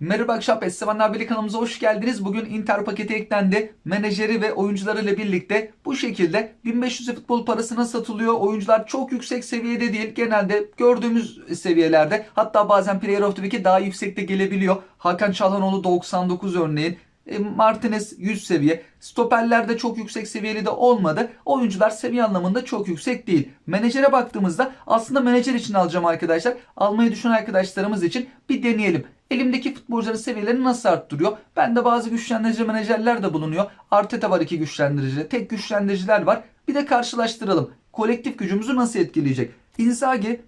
Merhaba akşam Esteban Birlik kanalımıza hoş geldiniz. Bugün Inter paketi eklendi. Menajeri ve oyuncularıyla birlikte bu şekilde 1500 futbol parasına satılıyor. Oyuncular çok yüksek seviyede değil. Genelde gördüğümüz seviyelerde. Hatta bazen Player of the Week'e daha yüksekte gelebiliyor. Hakan Çalhanoğlu 99 örneğin. E, Martinez 100 seviye. Stoperlerde çok yüksek seviyeli de olmadı. Oyuncular seviye anlamında çok yüksek değil. Menajere baktığımızda aslında menajer için alacağım arkadaşlar. Almayı düşünen arkadaşlarımız için bir deneyelim. Elimdeki futbolcuların seviyelerini nasıl arttırıyor? Bende bazı güçlendirici menajerler de bulunuyor. Arteta var iki güçlendirici. Tek güçlendiriciler var. Bir de karşılaştıralım. Kolektif gücümüzü nasıl etkileyecek? Inzaghi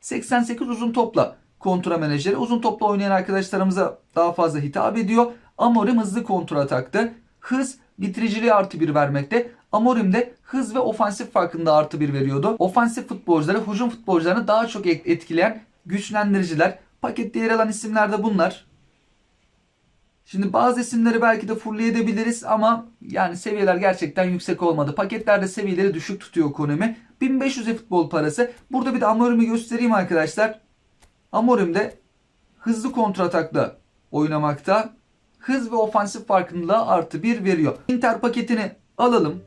88 uzun topla kontra menajeri. Uzun topla oynayan arkadaşlarımıza daha fazla hitap ediyor. Amorim hızlı kontra ataktı. Hız bitiriciliği artı bir vermekte. Amorim de hız ve ofansif farkında artı bir veriyordu. Ofansif futbolcuları hücum futbolcularını daha çok et- etkileyen güçlendiriciler. Pakette yer alan isimler de bunlar. Şimdi bazı isimleri belki de fullleyebiliriz ama yani seviyeler gerçekten yüksek olmadı. Paketlerde seviyeleri düşük tutuyor Konami. 1500 futbol parası. Burada bir de Amorim'i göstereyim arkadaşlar. Amorim de hızlı kontratakla oynamakta. Hız ve ofansif farkındalığı artı bir veriyor. Inter paketini alalım.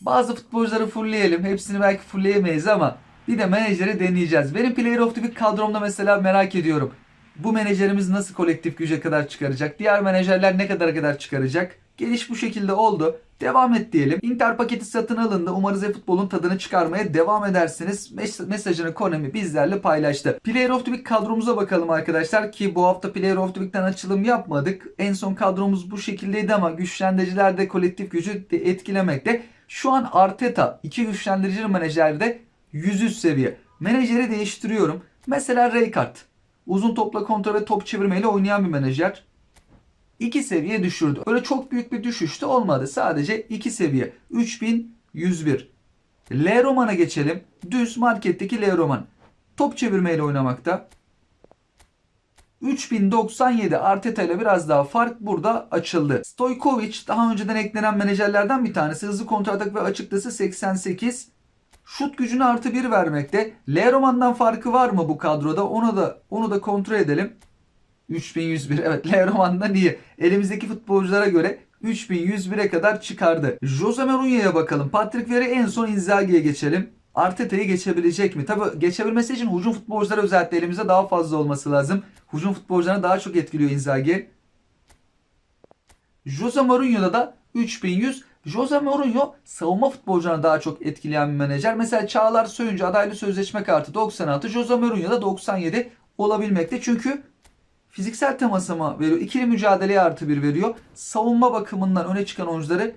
Bazı futbolcuları fullleyelim. Hepsini belki fullleyemeyiz ama bir de menajeri deneyeceğiz. Benim Player of the Week kadromda mesela merak ediyorum. Bu menajerimiz nasıl kolektif güce kadar çıkaracak? Diğer menajerler ne kadar kadar çıkaracak? Geliş bu şekilde oldu. Devam et diyelim. Inter paketi satın alındı. Umarız e-futbolun tadını çıkarmaya devam edersiniz. Mes- mesajını Konami bizlerle paylaştı. Player of the Week kadromuza bakalım arkadaşlar ki bu hafta Player of the Week'ten açılım yapmadık. En son kadromuz bu şekildeydi ama güçlendiriciler de kolektif gücü de etkilemekte. Şu an Arteta iki güçlendirici menajerde 100 seviye. Menajeri değiştiriyorum. Mesela Rijkaard. Uzun topla kontrol ve top çevirmeyle oynayan bir menajer. 2 seviye düşürdü. Öyle çok büyük bir düşüş de olmadı. Sadece 2 seviye. 3101. L Roman'a geçelim. Düz marketteki L Roman. Top çevirmeyle oynamakta. 3097 Arteta ile biraz daha fark burada açıldı. Stojkovic daha önceden eklenen menajerlerden bir tanesi. Hızlı kontratak ve açıklısı 88. Şut gücünü artı 1 vermekte. L Roman'dan farkı var mı bu kadroda? Onu da onu da kontrol edelim. 3101 evet L Roman'dan iyi. Elimizdeki futbolculara göre 3101'e kadar çıkardı. Jose Mourinho'ya bakalım. Patrick Vieira en son Inzaghi'ye geçelim. Arteta'yı geçebilecek mi? Tabi geçebilmesi için hücum futbolcuları özellikle elimizde daha fazla olması lazım. Hücum futbolcularını daha çok etkiliyor Inzaghi. Jose Mourinho'da da 3100. Jose Mourinho savunma futbolcularını daha çok etkileyen bir menajer. Mesela Çağlar Söyüncü adaylı sözleşme kartı 96. Jose Mourinho da 97 olabilmekte. Çünkü fiziksel temasıma veriyor. İkili mücadeleye artı bir veriyor. Savunma bakımından öne çıkan oyuncuları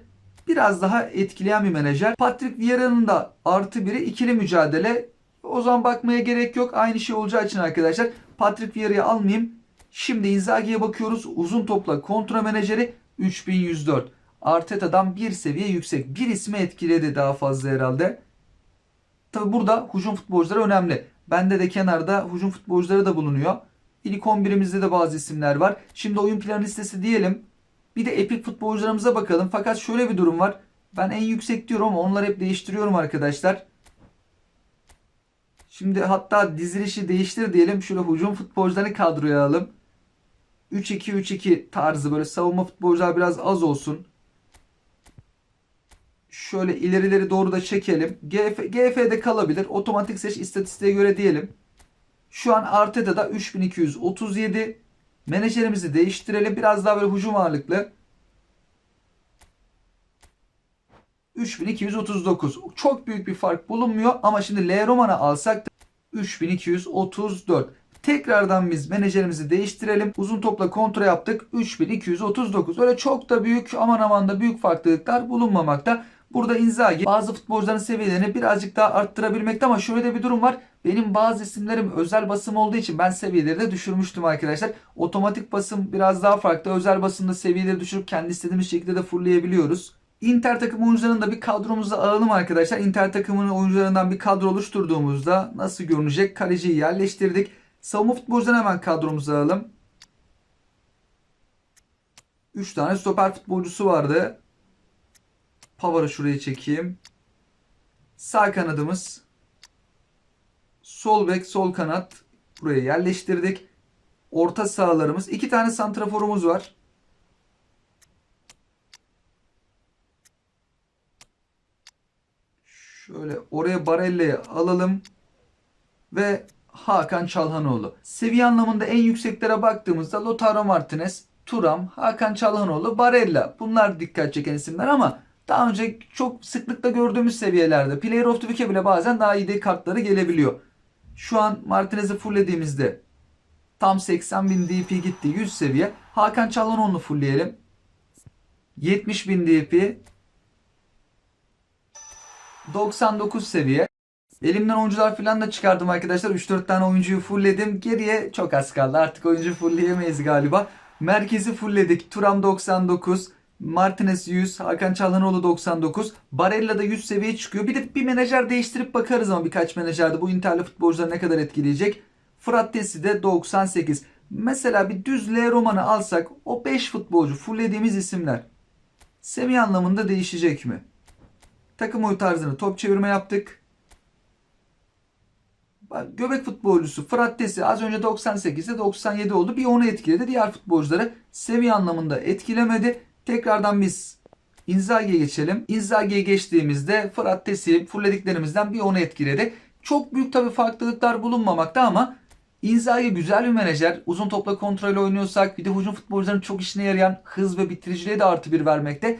biraz daha etkileyen bir menajer. Patrick Vieira'nın da artı biri ikili mücadele. O zaman bakmaya gerek yok. Aynı şey olacağı için arkadaşlar Patrick Vieira'yı almayayım. Şimdi Inzaghi'ye bakıyoruz. Uzun topla kontra menajeri 3104. Arteta'dan bir seviye yüksek. Bir ismi etkiledi daha fazla herhalde. Tabi burada hücum futbolcuları önemli. Bende de kenarda hücum futbolcuları da bulunuyor. İlk 11'imizde de bazı isimler var. Şimdi oyun planı listesi diyelim. Bir de epik futbolcularımıza bakalım. Fakat şöyle bir durum var. Ben en yüksek diyorum ama onları hep değiştiriyorum arkadaşlar. Şimdi hatta dizilişi değiştir diyelim. Şöyle hücum futbolcularını kadroya alalım. 3-2-3-2 tarzı böyle savunma futbolcular biraz az olsun. Şöyle ilerileri doğru da çekelim. GF, GF'de kalabilir. Otomatik seç istatistiğe göre diyelim. Şu an Arteta'da 3237. Menajerimizi değiştirelim. Biraz daha böyle hücum ağırlıklı. 3239. Çok büyük bir fark bulunmuyor ama şimdi L Roman'a alsak da 3234. Tekrardan biz menajerimizi değiştirelim. Uzun topla kontra yaptık. 3239. Öyle çok da büyük aman aman da büyük farklılıklar bulunmamakta. Burada Inzaghi bazı futbolcuların seviyelerini birazcık daha arttırabilmekte ama şöyle de bir durum var. Benim bazı isimlerim özel basım olduğu için ben seviyeleri de düşürmüştüm arkadaşlar. Otomatik basım biraz daha farklı. Özel basımda seviyeleri düşürüp kendi istediğimiz şekilde de fullleyebiliyoruz. Inter takım oyuncularını da bir kadromuza alalım arkadaşlar. Inter takımının oyuncularından bir kadro oluşturduğumuzda nasıl görünecek? Kaleciyi yerleştirdik. Savunma futbolcularını hemen kadromuza alalım. 3 tane stoper futbolcusu vardı. Pavar'ı şuraya çekeyim. Sağ kanadımız. Sol bek, sol kanat buraya yerleştirdik. orta sahalarımız. iki tane santraforumuz var. Şöyle oraya Barella'yı alalım. Ve Hakan Çalhanoğlu. Seviye anlamında en yükseklere baktığımızda Lautaro Martinez, Turam, Hakan Çalhanoğlu, Barella. Bunlar dikkat çeken isimler ama daha önce çok sıklıkla gördüğümüz seviyelerde. Player of the Week'e bile bazen daha iyi de kartları gelebiliyor. Şu an Martinez'i fulllediğimizde tam 80 bin DP gitti 100 seviye. Hakan Çalhanoğlu'nu fullleyelim. 70 bin DP 99 seviye. Elimden oyuncular falan da çıkardım arkadaşlar. 3-4 tane oyuncuyu fullledim. Geriye çok az kaldı. Artık oyuncu fullleyemeyiz galiba. Merkezi fullledik. Turam 99. Martinez 100. Hakan Çalhanoğlu 99. Barella da 100 seviye çıkıyor. Bir de bir menajer değiştirip bakarız ama birkaç menajerde bu Inter'li futbolcuları ne kadar etkileyecek. Frattesi de 98. Mesela bir düz L Roman'ı alsak o 5 futbolcu fulllediğimiz isimler seviye anlamında değişecek mi? Takım oyu tarzını top çevirme yaptık. Göbek futbolcusu Frattesi az önce 98'de 97 oldu. Bir onu etkiledi. Diğer futbolcuları seviye anlamında etkilemedi. Tekrardan biz Inzaghi'ye geçelim. Inzaghi'ye geçtiğimizde Frattesi fullediklerimizden bir onu etkiledi. Çok büyük tabi farklılıklar bulunmamakta ama Inzaghi güzel bir menajer. Uzun topla kontrol oynuyorsak bir de hücum futbolcuların çok işine yarayan hız ve bitiriciliğe de artı bir vermekte.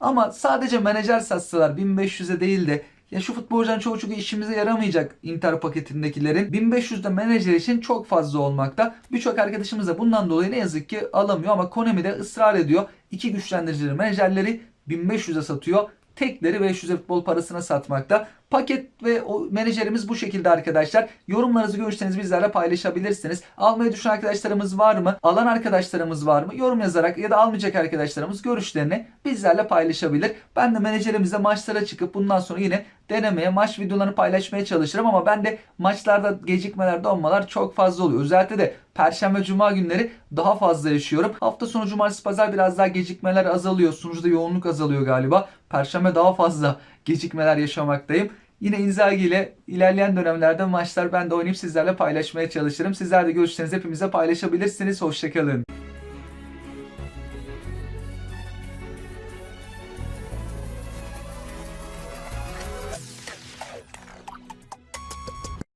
Ama sadece menajer satsalar 1500'e değil de ya şu futbolcuların çoğu çünkü işimize yaramayacak Inter paketindekilerin 1500'de menajer için çok fazla olmakta. Birçok arkadaşımız da bundan dolayı ne yazık ki alamıyor ama Konami de ısrar ediyor. İki güçlendiricileri menajerleri 1500'e satıyor. Tekleri 500 futbol parasına satmakta. Paket ve o menajerimiz bu şekilde arkadaşlar. Yorumlarınızı görüşlerinizi bizlerle paylaşabilirsiniz. Almayı düşünen arkadaşlarımız var mı? Alan arkadaşlarımız var mı? Yorum yazarak ya da almayacak arkadaşlarımız görüşlerini bizlerle paylaşabilir. Ben de menajerimizle maçlara çıkıp bundan sonra yine denemeye, maç videolarını paylaşmaya çalışırım ama ben de maçlarda gecikmeler, donmalar çok fazla oluyor. Özellikle de Perşembe, Cuma günleri daha fazla yaşıyorum. Hafta sonu, Cumartesi, Pazar biraz daha gecikmeler azalıyor. Sunucuda yoğunluk azalıyor galiba. Perşembe daha fazla gecikmeler yaşamaktayım. Yine Inzaghi ile ilerleyen dönemlerde maçlar ben de oynayıp sizlerle paylaşmaya çalışırım. Sizler de görüşlerinizi hepimize paylaşabilirsiniz. Hoşçakalın.